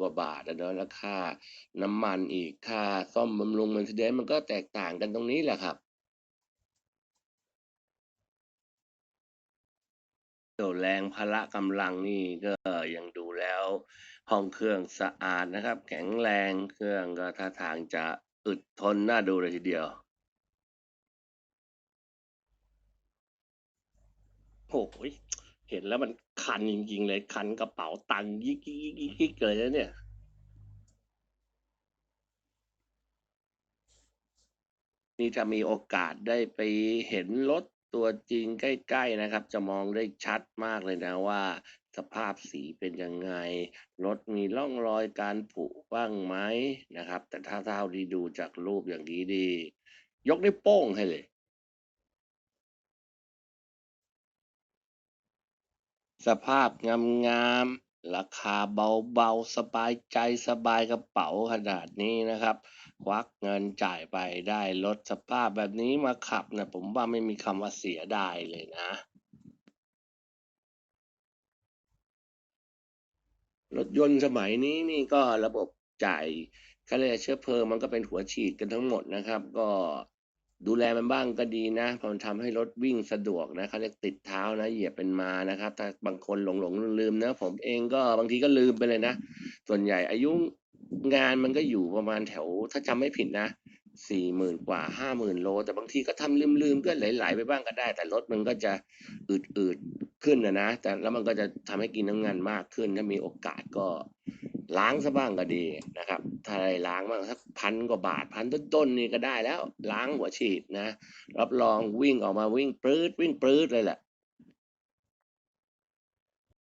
กว่าบาทอะเนาะแล้วค่าน้ำมันอีกค่าซ่อมบำรุง Mercedes มันก็แตกต่างกันตรงนี้แหละครับเรี่ยวแรงพละกำลังนี่ก็ยังดูแล้วห้องเครื่องสะอาดนะครับ แข็งแรงเครื่องก็ท่าทางจะอึดทนน่าดูเลยทีเดียวโอ้โห เห็นแล้วมันคันจริงๆเลยคันกระเป๋าตังค์ยิกยิกยิกยิกยิกเลยนะเนี่ยนี่ถ้ามีโอกาสได้ไปเห็นรถตัวจริงใกล้ ๆนะครับ จะมองได้ชัดมากเลยนะว่า สภาพสีเป็นยังไง รถมีร่องรอยการผุบ้างไหมนะครับ แต่ถ้าเท่าที่ดูจากรูปอย่างนี้ดี ยกนิ้วโป้งให้เลย สภาพงามๆ ราคาเบาๆ สบายใจสบายกระเป๋าขนาดนี้นะครับ ควักเงินจ่ายไปได้รถสภาพแบบนี้มาขับนะผมว่าไม่มีคำว่าเสียดายเลยนะรถยนต์สมัยนี้นี่ก็ระบบจ่ายค่าเรียกเชื้อเพลิงมันก็เป็นหัวฉีดกันทั้งหมดนะครับ ก็ ดูแลมันบ้างก็ดีนะเพราะมันทำให้รถวิ่งสะดวกนะเขาเรียกติดเท้านะ เหยียบเป็นมานะครับ ถ้าบางคนหลงหลงลืมนะผมเองก็บางทีก็ลืมไปเลยนะ ส่วนใหญ่อายุงานมันก็อยู่ประมาณแถว ถ้าจำไม่ผิดนะสี่หมื่นกว่าห้าหมื่นโล แต่บางทีก็ทำลืมๆก็ไหลๆไปบ้างก็ได้ แต่รถมันก็จะอืดๆขึ้นนะนะแต่แล้วมันก็จะทำให้กินน้ำงานมากขึ้น ถ้ามีโอกาสก็ ล้างซะบ้างก็ดีนะครับ ถ้าได้ล้างบ้างสักพันกว่าบาทพันต้นๆนี่ก็ได้แล้ว ล้างหัวฉีดนะ รับรองวิ่งออกมาวิ่งปรื๊ดวิ่งปรื๊ดเลยแหละ